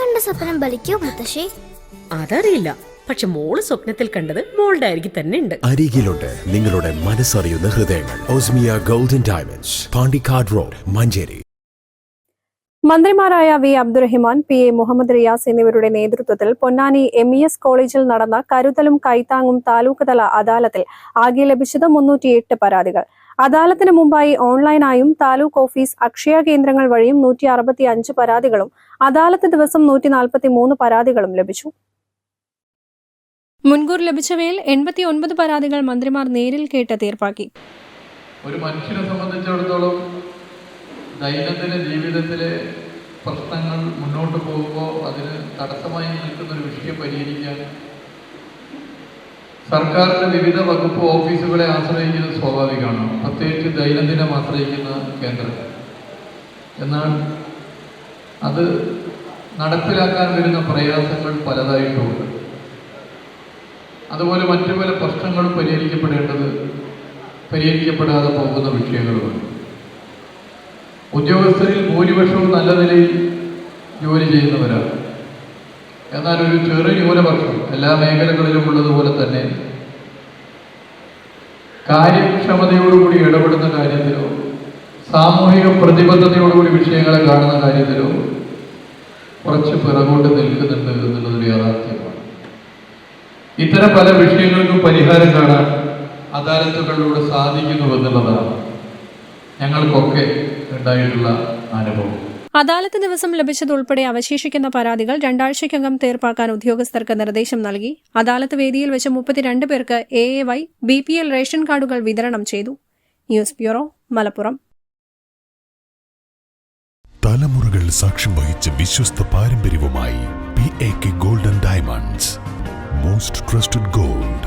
കണ്ട സ്വപ്നം ബലിക്കോ മുത്തശ്ശി? അതറിയില്ല. പക്ഷെ മോൾ സ്വപ്നത്തിൽ കണ്ടത് മോളുടെ അരികിൽ തന്നെ ഉണ്ട്. അരികിലുണ്ട് നിങ്ങളുടെ മനസ്സറിയുന്ന ഹൃദയങ്ങൾ. Osmia golden diamonds Pandikkad road Manjeri. മന്ത്രിമാരായ V Abdurahiman P A Muhammad Riyas എന്നിവരുടെ നേതൃത്വത്തിൽ പൊന്നാനി എം ഇ എസ് കോളേജിൽ നടന്ന കരുതലും കൈത്താങ്ങും താലൂക്ക് തല അദാലത്തിൽ ആകെ ലഭിച്ചത് മുന്നൂറ്റിയെട്ട് പരാതികൾ. അദാലത്തിന് മുമ്പായി ഓൺലൈനായും താലൂക്ക് ഓഫീസ് അക്ഷയ കേന്ദ്രങ്ങൾ വഴിയും നൂറ്റി അറുപത്തി അഞ്ച് പരാതികളും അദാലത്ത് ദിവസം നൂറ്റി നാൽപ്പത്തി മൂന്ന് പരാതികളും ലഭിച്ചു. മുൻകൂർ ലഭിച്ചവയിൽ എൺപത്തി ഒൻപത് പരാതികൾ മന്ത്രിമാർ നേരിൽ കേട്ട് തീർപ്പാക്കി. ഒരു മനുഷ്യനെ സംബന്ധിച്ചിടത്തോളം ദൈനംദിന ജീവിതത്തിലെ പ്രശ്നങ്ങൾ മുന്നോട്ട് പോകുമ്പോൾ അതിന് തടസ്സമായി നിൽക്കുന്ന ഒരു വിഷയം പരിഹരിക്കാൻ സർക്കാരിന്റെ വിവിധ വകുപ്പ് ഓഫീസുകളെ ആശ്രയിക്കുന്നത് സ്വാഭാവികമാണ്. പ്രത്യേകിച്ച് ദൈനംദിനം ആശ്രയിക്കുന്ന കേന്ദ്രം. എന്നാൽ അത് നടപ്പിലാക്കാൻ വരുന്ന പ്രയാസങ്ങൾ പലതായിട്ടുമുണ്ട്. അതുപോലെ മറ്റു പല പ്രശ്നങ്ങളും പരിഹരിക്കപ്പെടേണ്ടത് പരിഹരിക്കപ്പെടാതെ പോകുന്ന വിഷയങ്ങളുമാണ്. ഉദ്യോഗസ്ഥരിൽ ഭൂരിപക്ഷവും നല്ല നിലയിൽ ജോലി ചെയ്യുന്നവരാണ്. എന്നാൽ ഒരു ചെറു ന്യൂനപക്ഷം എല്ലാ മേഖലകളിലും ഉള്ളതുപോലെ തന്നെ. കാര്യക്ഷമതയോടുകൂടി ഇടപെടുന്ന കാര്യത്തിലോ സാമൂഹിക പ്രതിബദ്ധതയോടുകൂടി വിഷയങ്ങളെ കാണുന്ന കാര്യത്തിലോ കുറച്ച് പിറകോട്ട് നിൽക്കുന്നുണ്ട് എന്നുള്ളതൊരു യാഥാർത്ഥ്യമാണ്. ഇത്തരം പല വിഷയങ്ങൾക്കും പരിഹാരം കാണാൻ അദാലത്തുകളിലൂടെ സാധിക്കുന്നു എന്നുള്ളതാണ് ഞങ്ങൾക്കൊക്കെ ഉണ്ടായിട്ടുള്ള അനുഭവം. അദാലത്ത് ദിവസം ലഭിച്ചതുൾപ്പെടെ അവശേഷിക്കുന്ന പരാതികൾ രണ്ടാഴ്ചയ്ക്കകം തീർപ്പാക്കാൻ ഉദ്യോഗസ്ഥർക്ക് നിർദ്ദേശം നൽകി. അദാലത്ത് വേദിയിൽ വെച്ച് മുപ്പത്തിരണ്ട് പേർക്ക് A A Y B P L ration കാർഡുകൾ വിതരണം ചെയ്തു. News bureau Malappuram. തലമുറകൾ സാക്ഷ്യം വഹിച്ച വിശ്വസ്ത പാരമ്പര്യവുമായി P A K golden diamonds most trusted gold